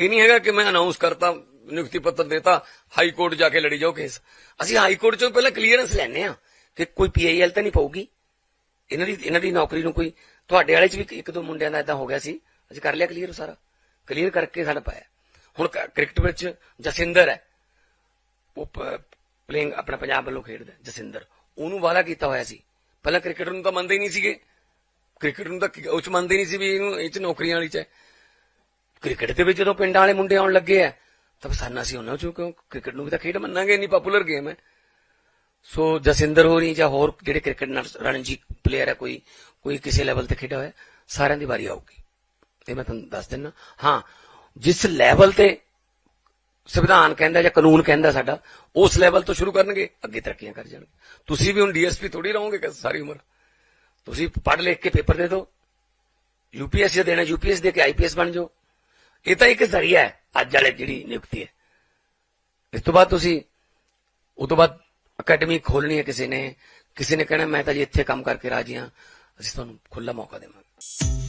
ਇਹ ਨਹੀਂ ਹੈਗਾ ਕਿ ਮੈਂ ਅਨਾਉਂਸ ਕਰਤਾ, ਨਿਯੁਕਤੀ ਪੱਤਰ ਦੇਤਾ ਹਾਈ ਕੋਰਟ ਜਾ ਕੇ ਲੜੀ ਜਾਓ ਕੇਸ ਅਸੀਂ ਹਾਈ ਕੋਰਟ ਚੋਂ ਪਹਿਲਾਂ ਕਲੀਅਰੈਂਸ ਲੈਣੇ ਆ ਕਿ ਕੋਈ ਪੀਆਈਐਲ ਤਾਂ ਨਹੀਂ ਪਾਊਗੀ। ਇਹਨਾਂ ਦੀ ਇਹਨਾਂ ਦੀ ਨੌਕਰੀ ਨੂੰ ਕੋਈ, ਤੁਹਾਡੇ ਵਾਲੇ ਚ ਵੀ ਇੱਕ ਦੋ ਮੁੰਡਿਆਂ ਦਾ ਇਦਾਂ ਹੋ ਗਿਆ ਸੀ। ਅਸੀਂ ਕਰ ਲਿਆ ਕਲੀਅਰ ਸਾਰਾ। ਕਲੀਅਰ ਕਰਕੇ ਸਾਡਾ ਪਾਇਆ। ਹੁਣ ਕ੍ਰਿਕਟ ਵਿੱਚ ਜਸਿੰਦਰ ਹੈ। ਉਹ ਪਲੇਇੰਗ ਆਪਣਾ ਪੰਜਾਬ ਵੱਲੋਂ ਖੇਡਦਾ ਜਸਿੰਦਰ। ਉਹਨੂੰ ਵਾਅਦਾ ਕੀਤਾ ਹੋਇਆ ਸੀ। ਪਹਿਲਾਂ ਕ੍ਰਿਕਟ ਨੂੰ ਤਾਂ ਮੰਨਦੇ ਹੀ ਨਹੀਂ ਸੀਗੇ। ਕ੍ਰਿਕਟ ਨੂੰ ਤਾਂ ਉਹ ਚ ਮੰਨਦੇ ਨਹੀਂ ਸੀ ਵੀ ਇਹਨੂੰ, ਇਹ ਚ ਨੌਕਰੀਆਂ ਵਾਲੀ ਚ ਕ੍ਰਿਕਟ ਦੇ ਵਿੱਚ ਜਦੋਂ ਪਿੰਡਾਂ ਵਾਲੇ ਮੁੰਡੇ ਆਉਣ ਲੱਗੇ ਆ, ਤਾਂ ਸਾਨੂੰ ਅਸੀਂ ਉਹਨਾਂ ਚੋਂ ਕਿਉਂ, ਕ੍ਰਿਕਟ ਨੂੰ ਵੀ ਤਾਂ ਖੇਡ ਮੰਨਾਂਗੇ, ਇੰਨੀ ਪਪੂਲਰ ਗੇਮ ਹੈ। ਸੋ ਜਸਿੰਦਰ ਹੋਰੀ ਜਾਂ ਹੋਰ ਜਿਹੜੇ ਕ੍ਰਿਕਟ ਨਾਲ ਰਣਜੀ ਪਲੇਅਰ ਹੈ, ਕੋਈ ਕੋਈ ਕਿਸੇ ਲੈਵਲ ਤੇ ਖੇਡਿਆ ਹੋਇਆ, ਸਾਰਿਆਂ ਦੀ ਵਾਰੀ ਆਊਗੀ। ਇਹ ਮੈਂ ਤੁਹਾਨੂੰ ਦੱਸ ਦਿੰਦਾ ਹਾਂ, ਜਿਸ ਲੈਵਲ ਤੇ ਸੰਵਿਧਾਨ ਕਹਿੰਦਾ ਜਾਂ ਕਾਨੂੰਨ ਕਹਿੰਦਾ ਸਾਡਾ, ਉਸ ਲੈਵਲ ਤੋਂ ਸ਼ੁਰੂ ਕਰਨਗੇ, ਅੱਗੇ ਤਰੱਕੀਆਂ ਕਰ ਜਾਣਗੇ। ਤੁਸੀਂ ਵੀ ਹੁਣ ਡੀਐਸਪੀ ਥੋੜੀ ਰਹੋਗੇ ਸਾਰੀ ਉਮਰ? ਤੁਸੀਂ ਪੜ੍ਹ ਲਿਖ ਕੇ ਪੇਪਰ ਦੇ ਦਿਓ। ਯੂਪੀਐਸਸੀ ਦੇਣਾ ਯੂਪੀਐਸ ਦੇ ਕੇ ਆਈਪੀਐਸ ਬਣ ਜਾਓ। ਇਹ ਤਾਂ ਇੱਕ ਜ਼ਰੀਆ ਹੈ, ਅੱਜ ਵਾਲੇ ਜਿਹੜੀ ਨਿਯੁਕਤੀ ਹੈ। ਇਸ ਤੋਂ ਬਾਅਦ ਤੁਸੀਂ ਉਸ ਤੋਂ ਬਾਅਦ ਅਕੈਡਮੀ ਖੋਲਣੀ ਹੈ ਕਿਸੇ ਨੇ ਕਿਸੇ ਨੇ ਕਹਿਣਾ, ਮੈਂ ਤਾਂ ਜੀ ਇੱਥੇ ਕੰਮ ਕਰਕੇ ਰਾਜੀ ਹਾਂ, ਅਸੀਂ ਤੁਹਾਨੂੰ ਖੁੱਲਾ ਮੌਕਾ ਦੇਵਾਂਗੇ।